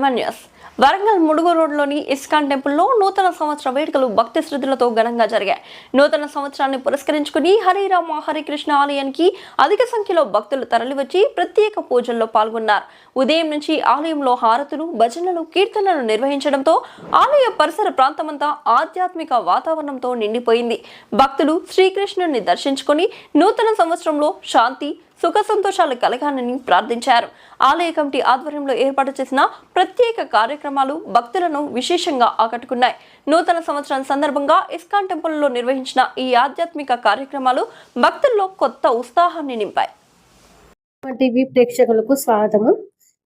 MNS Warangal ముడుగు రోడ్లోని ISKCON టెంపుల్లో నూతన సంవత్సర వేడుకలు భక్తి శ్రద్ధలతో ఘనంగా జరిగాయి. నూతన సంవత్సరాన్ని పురస్కరించుకుని హరిరామ హరికృష్ణ ఆలయానికి అధిక సంఖ్యలో భక్తులు తరలివచ్చి ప్రత్యేక పూజల్లో పాల్గొన్నారు. ఉదయం నుంచి ఆలయంలో హారతులు భజనలు కీర్తనలు నిర్వహించడంతో ఆలయ పరిసర ప్రాంతమంతా ఆధ్యాత్మిక వాతావరణంతో నిండిపోయింది. భక్తులు శ్రీకృష్ణుని దర్శించుకొని నూతన సంవత్సరంలో శాంతి సుఖ సంతోషాలు కలగాలని ప్రార్థించారు. ఆలయ కమిటీ ఆధ్వర్యంలో ఏర్పాటు చేసిన ప్రత్యేక కార్యక్రమాలు భక్తులను విశేషంగా ఆకట్టుకున్నాయి. నూతన సంవత్సరం సందర్భంగా ఇస్కాన్ టెంపుల్లో నిర్వహించిన ఈ ఆధ్యాత్మిక కార్యక్రమాలు భక్తుల్లో కొత్త ఉత్సాహాన్ని నింపాయి. టీవీ ప్రేక్షకులకు స్వాగతము.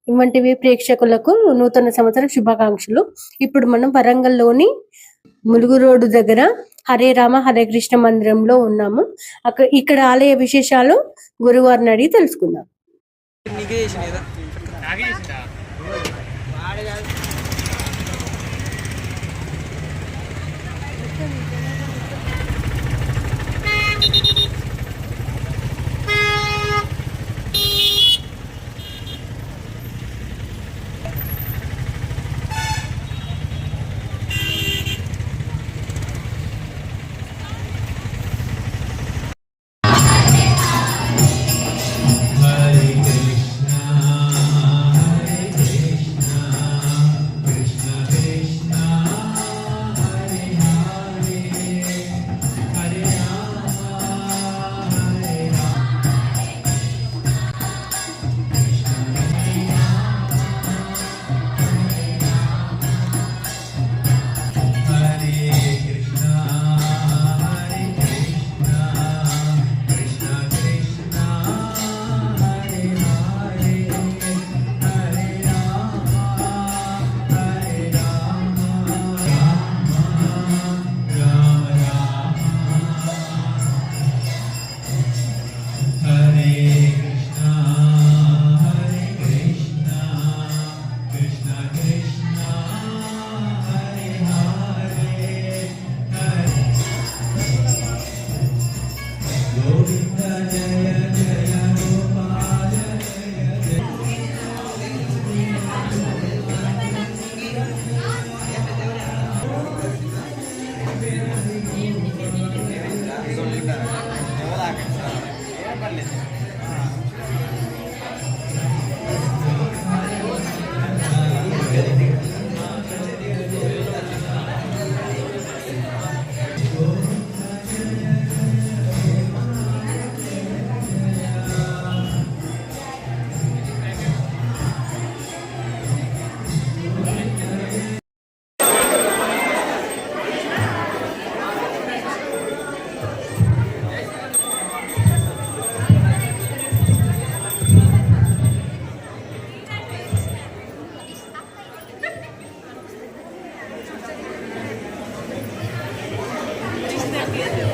ఇవంటివి ప్రేక్షకులకు నూతన సంవత్సర శుభాకాంక్షలు. ఇప్పుడు మనం వరంగల్లోని ములుగు రోడ్డు దగ్గర హరే రామ హరే కృష్ణ మందిరంలో ఉన్నాము. అక్కడ ఇక్కడ ఆలయ విశేషాలు గురువారిని అడిగి తెలుసుకుందాం. నీకే చేసిన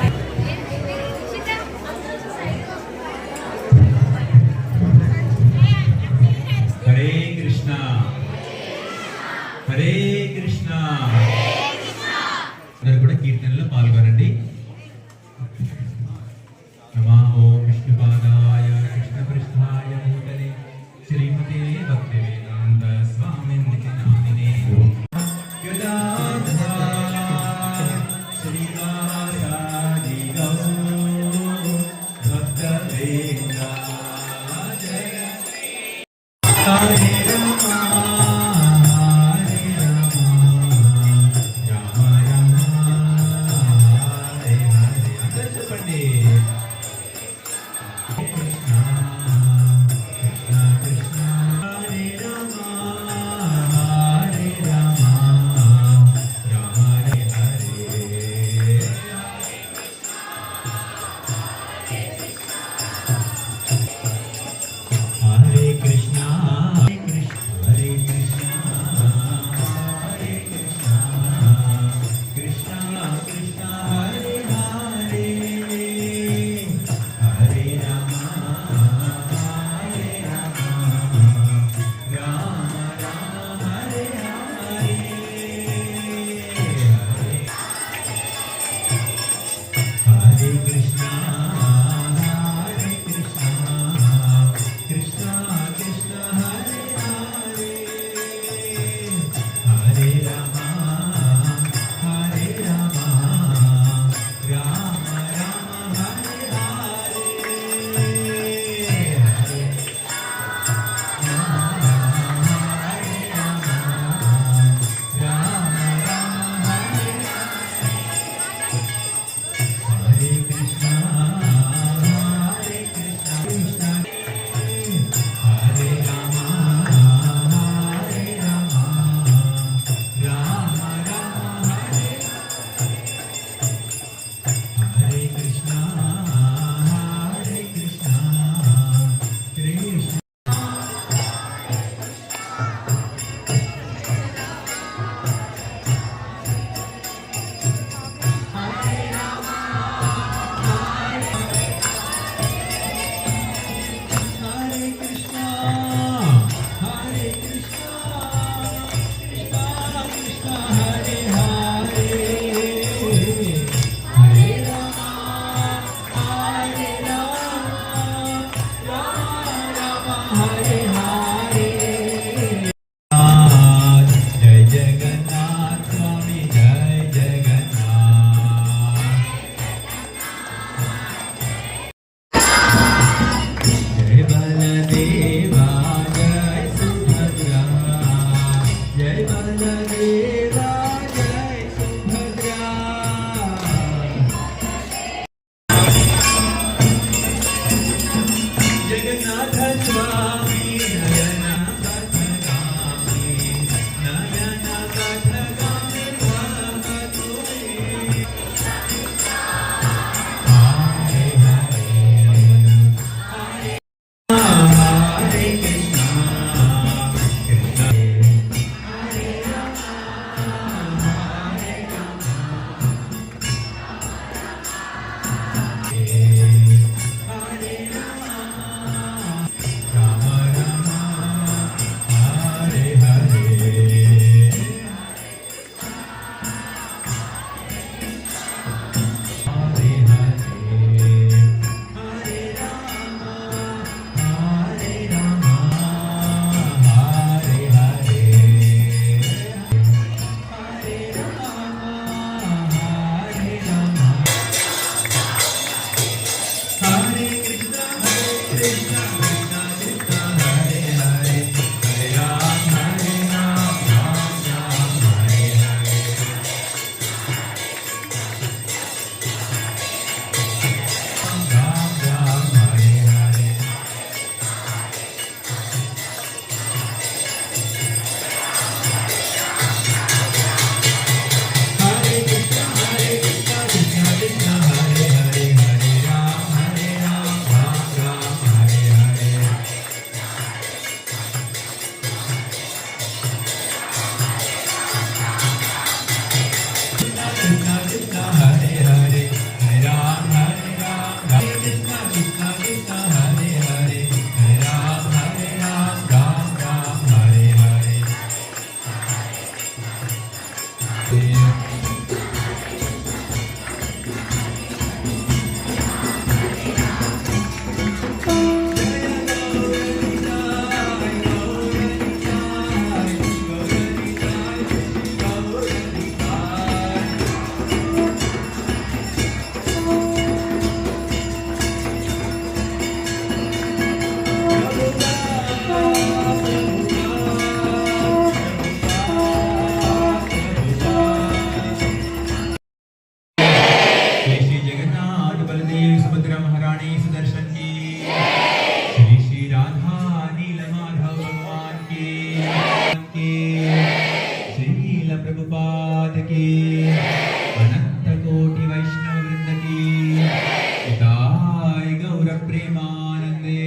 गौर प्रेमानंदे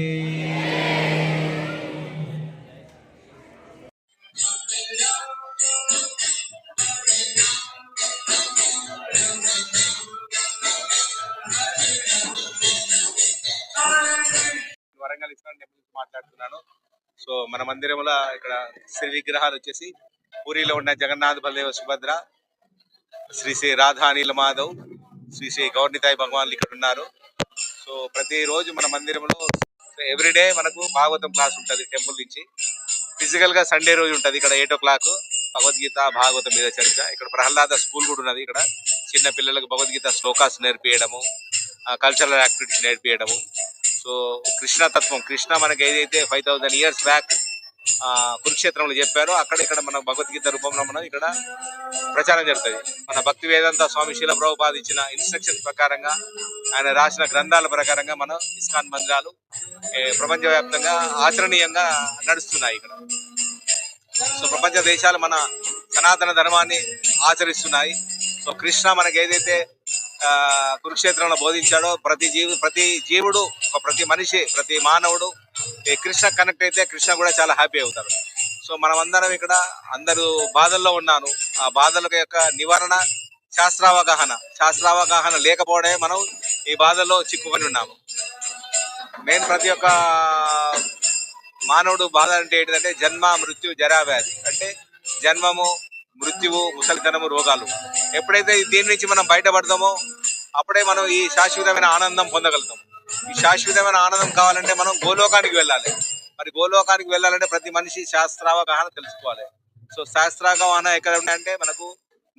వరంగల్ ఇస్కాన్ టెంపుల్ నుంచి మాట్లాడుతున్నాను సో మన మందిరంలో ఇక్కడ శ్రీ విగ్రహాలు వచ్చేసి పూరిలో ఉన్న జగన్నాథ్ బలదేవ సుభద్ర శ్రీ శ్రీ రాధా అనిల మాధవ్ శ్రీ శ్రీ గౌర్నితాయి భగవాన్లు ఇక్కడ ఉన్నారు సో ప్రతిరోజు మన మందిరంలో ఎవ్రీడే మనకు భాగవతం క్లాస్ ఉంటుంది టెంపుల్ నుంచి. ఫిజికల్గా సండే రోజు ఉంటుంది ఇక్కడ eight o'clock Bhagavad Gita Bhagavatam మీద చర్చ. ఇక్కడ ప్రహ్లాద స్కూల్ కూడా ఉన్నది ఇక్కడ. చిన్న పిల్లలకు భగవద్గీత శ్లోకాస్ నేర్పించడము కల్చరల్ యాక్టివిటీస్ నేర్పించడము సో కృష్ణ తత్వం కృష్ణ మనకి ఏదైతే ఫైవ్ థౌసండ్ ఇయర్స్ బ్యాక్ కురుక్షేత్రంలో చెప్పారు. అక్కడ ఇక్కడ మన భగవద్గీత రూపంలో మనం ఇక్కడ ప్రచారం జరుగుతుంది. మన భక్తి వేదాంత స్వామి శీల ప్రభుపాద ఇచ్చిన ఇన్స్ట్రక్షన్ ప్రకారంగా ఆయన రాసిన గ్రంథాల ప్రకారంగా మనం ఇస్కాన్ మందిరాలు ప్రపంచవ్యాప్తంగా ఆచరణీయంగా నడుస్తున్నాయి ఇక్కడ. సో ప్రపంచ దేశాలు మన సనాతన ధర్మాన్ని ఆచరిస్తున్నాయి. సో కృష్ణ మనకి ఏదైతే కురుక్షేత్రంలో బోధించాడో ప్రతి జీవి ప్రతి జీవుడు ఒక ప్రతి మనిషి ప్రతి మానవుడు ఈ కృష్ణ కనెక్ట్ అయితే కృష్ణ కూడా చాలా హ్యాపీ అవుతారు సో మనమందరం ఇక్కడ అందరూ బాధల్లో ఉన్నాను. ఆ బాధల యొక్క నివారణ శాస్త్రావగాహన. శాస్త్రావగాహన లేకపోవడమే మనం ఈ బాధల్లో చిక్కుకొని ఉన్నాము. మెయిన్ ప్రతి ఒక్క మానవుడు బాధ అంటే ఏంటంటే జన్మ మృత్యు జరావ్యాధి అంటే జన్మము మృత్యువు ముసలితనము రోగాలు. ఎప్పుడైతే దీని నుంచి మనం బయటపడతామో అప్పుడే మనం ఈ శాశ్వతమైన ఆనందం పొందగలుగుతాం. ఈ శాశ్వతమైన ఆనందం కావాలంటే మనం గోలోకానికి వెళ్ళాలి. మరి గోలోకానికి వెళ్ళాలంటే ప్రతి మనిషి శాస్త్రావగాహన తెలుసుకోవాలి. సో శాస్త్రావగాహన ఎక్కడ ఉన్నాయంటే మనకు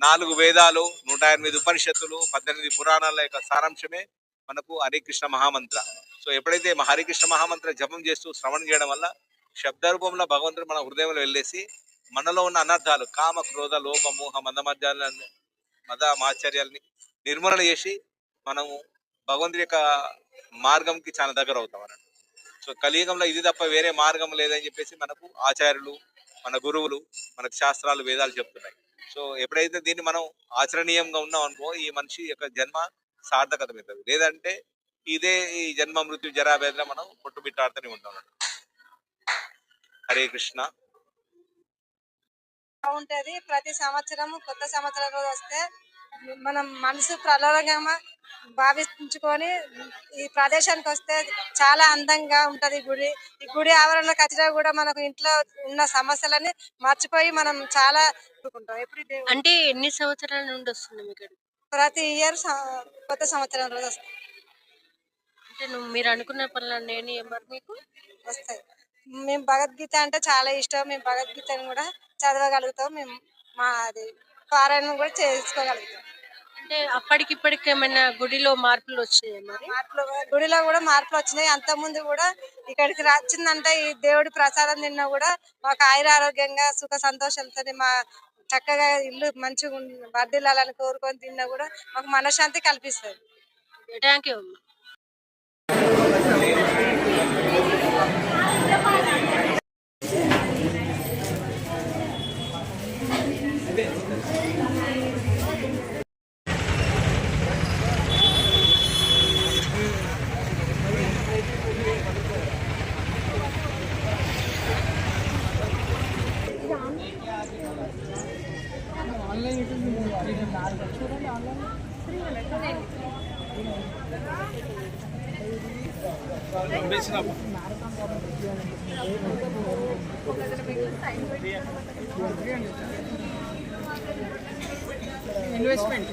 నాలుగు వేదాలు నూట ఎనిమిది ఉపనిషత్తులు పద్దెనిమిది పురాణాల యొక్క సారాంశమే మనకు హరికృష్ణ మహామంత్ర. సో ఎప్పుడైతే హరికృష్ణ మహామంత్ర జపం చేస్తూ శ్రవణం చేయడం వల్ల శబ్ద రూపంలో భగవంతుడు మన హృదయంలో వెళ్ళేసి మనలో ఉన్న అనర్థాలు కామ క్రోధ లోప మోహ మదమధ్యాలను మద మాచర్యాలని నిర్మూలన చేసి మనము భగవంతుడి యొక్క మార్గంకి చాలా దగ్గర అవుతాం అన్నట్టు. సో కలియుగంలో ఇది తప్ప వేరే మార్గం లేదని చెప్పేసి మనకు ఆచార్యులు మన గురువులు మనకు శాస్త్రాలు వేదాలు చెప్తున్నాయి. సో ఎప్పుడైతే దీన్ని మనం ఆచరణీయంగా ఉన్నాం అనుకో ఈ మనిషి యొక్క జన్మ సార్థకతమవుతుంది. లేదంటే ఇదే ఈ జన్మ మృత్యు జరా మనం పుట్టుబిట్టాడుతూనే ఉంటాం అన్నట్టు. హరే కృష్ణ. ఉంటది ప్రతి సంవత్సరం కొత్త సంవత్సరం రోజు వస్తే మనం మనసు ప్రలోభంగా భావించుకొని ఈ ప్రదేశానికి వస్తే చాలా అందంగా ఉంటది ఈ గుడి. ఈ గుడి ఆవరణలోకి వచ్చినా కూడా మనకు ఇంట్లో ఉన్న సమస్యలని మర్చిపోయి మనం చాలా అంటే ఎన్ని సంవత్సరాల నుండి వస్తుంది మీకు ఇక్కడ? ప్రతి ఇయర్ కొత్త సంవత్సరం రోజు అంటే నువ్వు మీరు అనుకున్న పనులు నేను మరి మీకు వస్తాయి. మేము భగవద్గీత అంటే చాలా ఇష్టం. మేము భగవద్గీతను కూడా చదవగలుగుతాం. మేము మా అది పారాయణం కూడా చేసుకోగలుగుతాం. అంటే అప్పటికి ఇప్పటికి ఏమైనా గుడిలో మార్పులు వచ్చాయి మరి? మార్పులు గుడిలో కూడా మార్పులు వచ్చినాయి. అంత ముందు కూడా ఇక్కడికి వచ్చిందంటే ఈ దేవుడి ప్రసాదం తిన్నా కూడా మాకు ఆయుర ఆరోగ్యంగా సుఖ సంతోషాలతో మా చక్కగా ఇల్లు మంచిగా వర్ధిల్లాలని కోరుకొని తిన్నా కూడా మాకు మనశ్శాంతి కల్పిస్తుంది. Thank you investment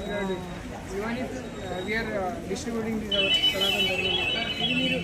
we are distributing ఇది మీరు